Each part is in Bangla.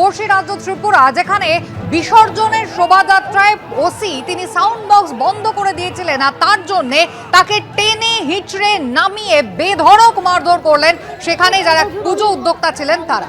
পড়শি রাজ্য ত্রিপুরা যেখানে বিসর্জনের শোভাযাত্রায় ওসি তিনি সাউন্ড বক্স বন্ধ করে দিয়েছিলেন আর তার জন্য তাকে টেনে হিচড়ে নামিয়ে বেধড়ক মারধর করলেন সেখানে যারা পুজো উদ্যোক্তা ছিলেন তারা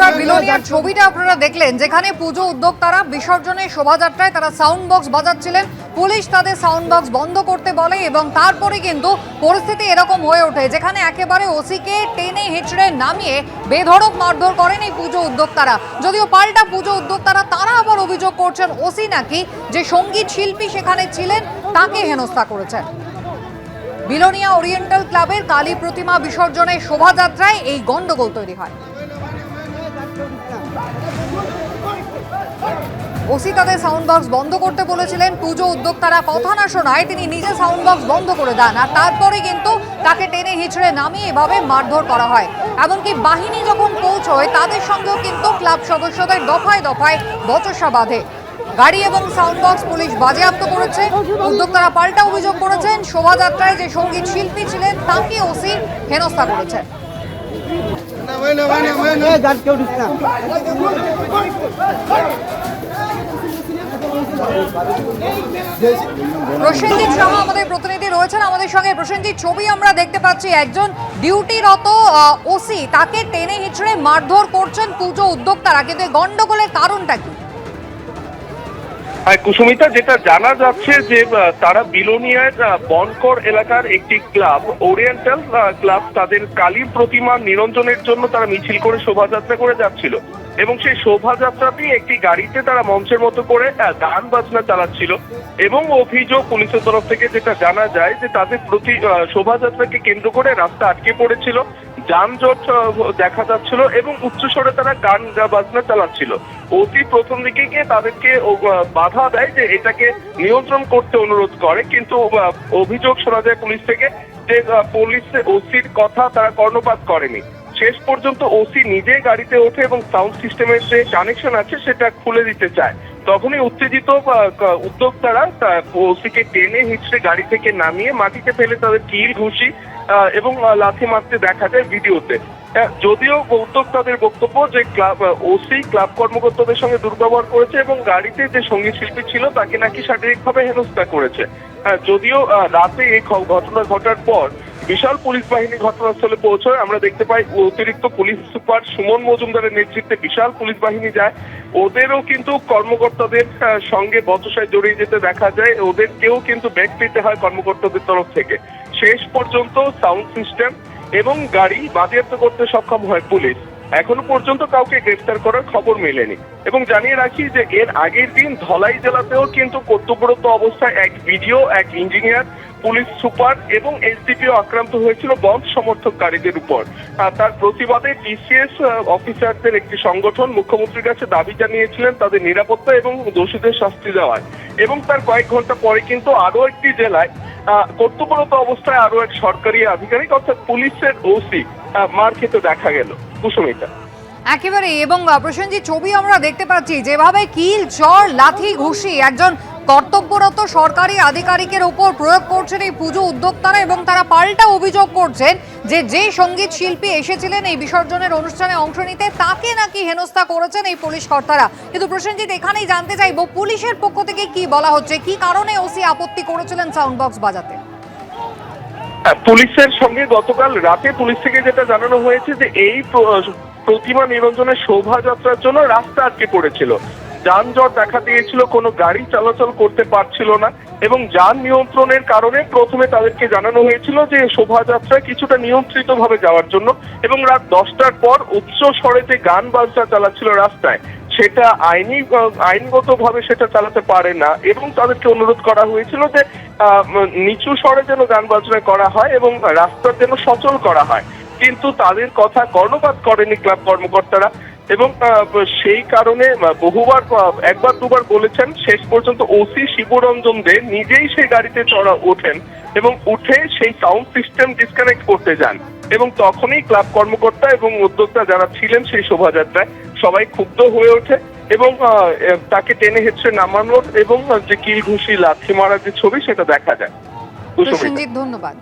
ঢুকছে বিলোনিয়ার ছবিটা আপনারা দেখলেন, যেখানে পুজো উদ্যোক্তারা বিসর্জনের শোভাযাত্রায় তারা সাউন্ড বক্স বাজাচ্ছিলেন। পুলিশ তাদের সাউন্ড বক্স বন্ধ করতে বলে এবং তারপরে কিন্তু পরিস্থিতি এরকম হয়ে ওঠে, যেখানে একেবারে ওসিকে টেনে হেঁচড়ে নামিয়ে বেধড়ক মারধর করেন এই পুজো উদ্যোক্তারা। যদিও পাল্টা পুজো উদ্যোক্তারা, তারা আবার অভিযোগ করছেন, ওসি নাকি যে সংগীত শিল্পী সেখানে ছিলেন, তাকে হেনস্থা করেছেন। বিলোনিয়া ওরিয়েন্টাল ক্লাবের কালী প্রতিমা বিসর্জনের শোভাযাত্রায় এই গন্ডগোল তৈরি হয়। ওসি তাদের সাউন্ড বক্স বন্ধ করতে বলেছিলেন। পুজো উদ্যোক্তারা কথা না শোনায় তিনি নিজে সাউন্ড বক্স বন্ধ করে দেন আর তারপরে কিন্তু তাকে টেনে হিচড়ে নামিয়ে এভাবে মারধর করা হয়। এমনকি বাহিনী যখন পৌঁছয় তাদের সঙ্গেও কিন্তু ক্লাব সদস্যদের দফায় দফায় বচসা বাঁধে। গাড়ি এবং সাউন্ড বক্স পুলিশ বাজেয়াপ্ত করেছে। উদ্যোক্তারা পাল্টা অভিযোগ করেছেন। শোভাযাত্রায় যে সংগীত শিল্পী ছিলেন তাকে ওসি হেনস্থা করেছেন কেউ ঢুকছে না। প্রসেনজিৎ শাহ আমাদের প্রতিনিধি রয়েছেন। আমাদের সঙ্গে প্রসেনজিৎ, ছবি আমরা দেখতে পাচ্ছি একজন ডিউটিরত ওসি। তাকে টেনে হিঁচড়ে মারধর করছেন পুজো উদ্যোক্তারা। কিন্তু গন্ডগোলের কারণটা কি? কুসুমিতা, যেটা জানা যাচ্ছে যে তারা বিলোনিয়ার বনকর এলাকার একটি ক্লাব, ওরিয়েন্টাল ক্লাব, তাদের কালী প্রতিমা নিরঞ্জনের জন্য তারা মিছিল করে শোভাযাত্রা করে যাচ্ছিল। এবং সেই শোভাযাত্রাতেই একটি গাড়িতে তারা মঞ্চের মতো করে গান বাজনা চালাচ্ছিল। এবং অভিযোগ পুলিশের তরফ থেকে যেটা জানা যায় যে, তাদের প্রতি শোভাযাত্রাকে কেন্দ্র করে রাস্তা আটকে পড়েছিল। যানজট দেখা যাচ্ছিল এবং উচ্চস্বরে তারা গান বাজনা চালাচ্ছিল। অতি প্রথম দিকে গিয়ে তাদেরকে বাধা দেয় যে এটাকে নিয়ন্ত্রণ করতে অনুরোধ করে। কিন্তু অভিযোগ শোনা যায় পুলিশ থেকে যে পুলিশ ওসির কথা তারা কর্ণপাত করেনি। শেষ পর্যন্ত ওসি নিজে গাড়িতে ওঠে এবং সাউন্ড সিস্টেমের যে কানেকশন আছে সেটা খুলে দিতে চায়। তখনই উত্তেজিত উদ্যোক্তারা ওসিকে টেনে হিচড়ে গাড়ি থেকে নামিয়ে মাটিতে ফেলে তাদের কিল, ঘুষি এবং লাথি মারতে দেখা যায় ভিডিওতে। যদিও উদ্যোক্তাদের বক্তব্য যে ক্লাব ওসি, ক্লাব কর্মকর্তাদের সঙ্গে দুর্ব্যবহার করেছে এবং গাড়িতে যে সংগীত শিল্পী ছিল তাকে নাকি শারীরিকভাবে হেনস্থা করেছে। যদিও রাতে এই ঘটনা ঘটার পর বিশাল পুলিশ বাহিনী ঘটনাস্থলে পৌঁছয়। আমরা দেখতে পাই অতিরিক্ত পুলিশ সুপার সুমন মজুমদারের নেতৃত্বে বিশাল পুলিশ বাহিনী যায়। ওদেরও কিন্তু কর্মকর্তাদের সঙ্গে বচসায় জড়িয়ে যেতে দেখা যায়। ওদেরকেও কিন্তু ব্যাগ পেতে হয় কর্মকর্তাদের তরফ থেকে। শেষ পর্যন্ত সাউন্ড সিস্টেম এবং গাড়ি বাজেয়াপ্ত করতে সক্ষম হয় পুলিশ। এখনও পর্যন্ত কাউকে গ্রেফতার করার খবর মেলেনি। এবং জানিয়ে রাখি যে এর আগের দিন ধলাই জেলাতেও কিন্তু কর্তব্যরত অবস্থায় এক ভিডিও, এক ইঞ্জিনিয়ার, পুলিশ সুপার এবং এসডিপিও আক্রান্ত হয়েছিল বন্ধ সমর্থককারীদের উপর। তার প্রতিবাদে টিসিএস অফিসারদের একটি সংগঠন মুখ্যমন্ত্রীর কাছে দাবি জানিয়েছিলেন তাদের নিরাপত্তা এবং দোষীদের শাস্তি দেওয়ার। এবং তার কয়েক ঘণ্টা পরে কিন্তু আরও একটি জেলায় কর্তব্যরত অবস্থায় আরও এক সরকারি আধিকারিক, অর্থাৎ পুলিশের ওসি মার খেতে দেখা গেল। কুসুমিতা একেবারে এবং আহ, প্রসেনজিৎ ছবি আমরা দেখতে পাচ্ছি যেভাবে কিল চর লাথি ঘুষি একজন কর্তব্যরত সরকারি আধিকারিকের উপর প্রয়োগ করছেন এই পুজো উদ্যোক্তারা এবং তারা পাল্টা অভিযোগ করছেন যে যে সংগীত শিল্পী এসেছিলেন এই বিসর্জনের অনুষ্ঠানে অংশ নিতে তাকে নাকি হেনস্থা করেছেন এই পুলিশ কর্তারা। কিন্তু প্রসেনজিৎ এখানেই জানতে চাইব পুলিশের পক্ষ থেকে কি বলা হচ্ছে কি কারণে ওসি আপত্তি করেছিলেন সাউন্ড বক্স বাজাতে? হ্যাঁ, পুলিশের সঙ্গে গতকাল রাতে পুলিশ থেকে যেটা জানানো হয়েছে যে এই প্রতিমা নিরঞ্জনের শোভাযাত্রার জন্য রাস্তা আটকে পড়েছিল। যানজট দেখা দিয়েছিল, কোনো গাড়ি চলাচল করতে পারছিল না এবং যান নিয়ন্ত্রণের কারণে প্রথমে তাদেরকে জানানো হয়েছিল যে শোভাযাত্রা কিছুটা নিয়ন্ত্রিত ভাবে যাওয়ার জন্য এবং রাত দশটার পর উচ্চ স্বরেতে গান বাজনা চালাচ্ছিল রাস্তায়। সেটা আইনি আইনগত ভাবে সেটা চালাতে পারে না এবং তাদেরকে অনুরোধ করা হয়েছিল যে নিচু স্বরে যেন গান বাজনা করা হয় এবং রাস্তা যেন সচল করা হয়। কিন্তু তাদের কথা কর্ণপাত করেনি ক্লাব কর্মকর্তারা এবং সেই কারণে বহুবার একবার দুবার বলেছেন, শেষ পর্যন্ত ওসি শিবরঞ্জন দে নিজেই সেই গাড়িতে চড়া ওঠেন এবং উঠে সেই সাউন্ড সিস্টেম ডিসকানেক্ট করতে যান। এবং তখনই ক্লাব কর্মকর্তা এবং উদ্যোক্তা যারা ছিলেন সেই শোভাযাত্রায় সবাই ক্ষুব্ধ হয়ে ওঠে এবং তাকে টেনে হেঁচড়ে নামানোর এবং যে কিল ঘুষি লাথি মারার যে ছবি সেটা দেখা যায়। ধন্যবাদ।